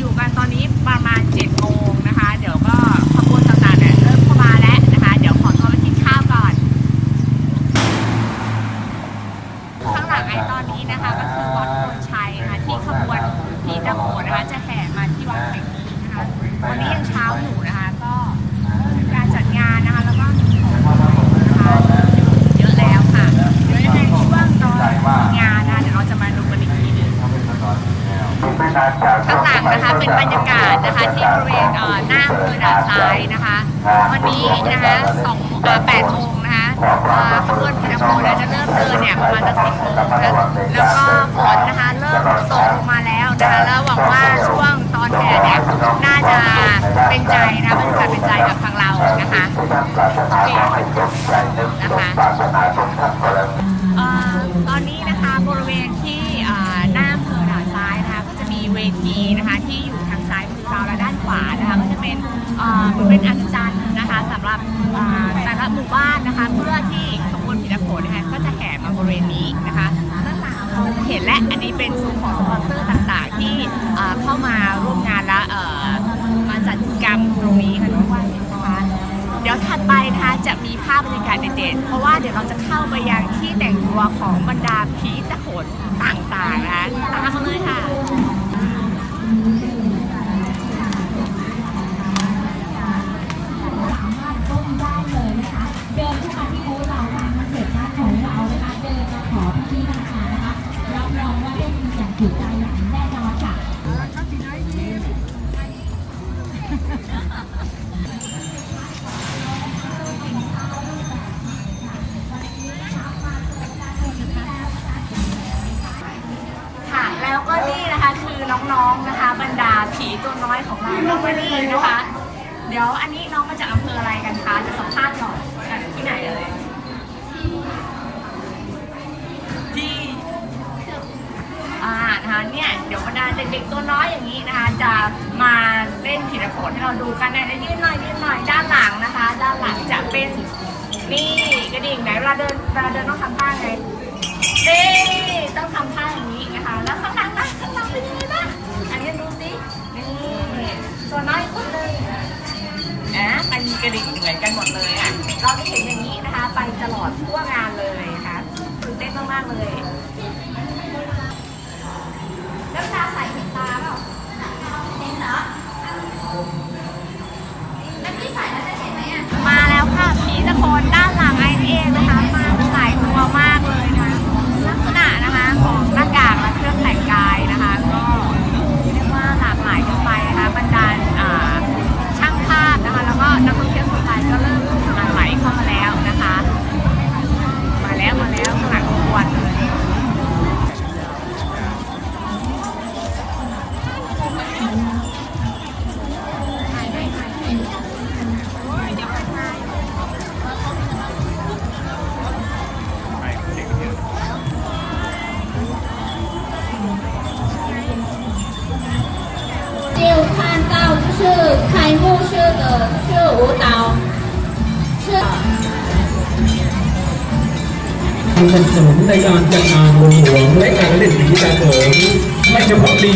อยู่กัน ข้างหลังนะคะเป็นบรรยากาศนะคะที่บริเวณหน้าอำเภอด่านซ้ายนะคะ วันนี้นะคะสองแปดโมงนะคะขบวนพนโพแจะเริ่มเดินเนี่ยประมาณสักสิบโมงนะคะแล้วก็ฝนนะคะเริ่มตกลงมาแล้วนะคะแล้วหวังว่าช่วงตอนแห่เนี่ยน่าจะเป็นใจนะบรรยากาศเป็นใจกับทางเรานะคะนะคะ เป็นส่วนของสปอนเซอร์ต่างๆ ที่เข้ามาร่วมงานและมาจัดกิจกรรมตรงนี้ค่ะทุกวันนะคะเดี๋ยวถัดไปนะคะจะมีภาพบรรยากาศเด็ดๆ เพราะว่าเดี๋ยวเราจะเข้าไปยังที่แต่งตัวของบรรดาผีตะโขนต่างๆนะตามมาเลยค่ะ ค่ะแล้วก็นี่นะคะคือน้องๆนะคะ บรรดาผีตัวน้อยของเราน้องมานี่นะคะ เดี๋ยวอันนี้น้องมาจากอำเภออะไรกันคะจะสัมภาษณ์หน่อยกันที่ไหนเอ่ยที่ อ่านะคะเนี่ยเดี๋ยวบรรดาเด็กๆตัวน้อยอย่างนี้นะคะ จะมาเล่นผีตะโขนให้เราดูกันนะยืนหน่อยยืนหน่อยด้านหลังนะคะ ด้านหลังจะเป็นนี่กระดิ่งไหนเวลาเดินเวลาเดินต้องทำท่าไงนี่ต้องทำท่าอย่างนี้นะคะ แล้วข้างหลังนะข้างหลังเป็นยังไงบ้างอันนี้ดูสินี่ตัวน้อยคนหนึ่งอะมันมีกระดิ่งเหมือนกันหมดเลยอะเราได้เห็นอย่างนี้นะคะ ไปตลอดทั่วงานเลยนะคะตื่นเต้นมากๆเลย รู้เตชื่อสนับสนุนในการจัดงานวงหลวงและการเล่นผีตาโขนไม่เฉพาะดี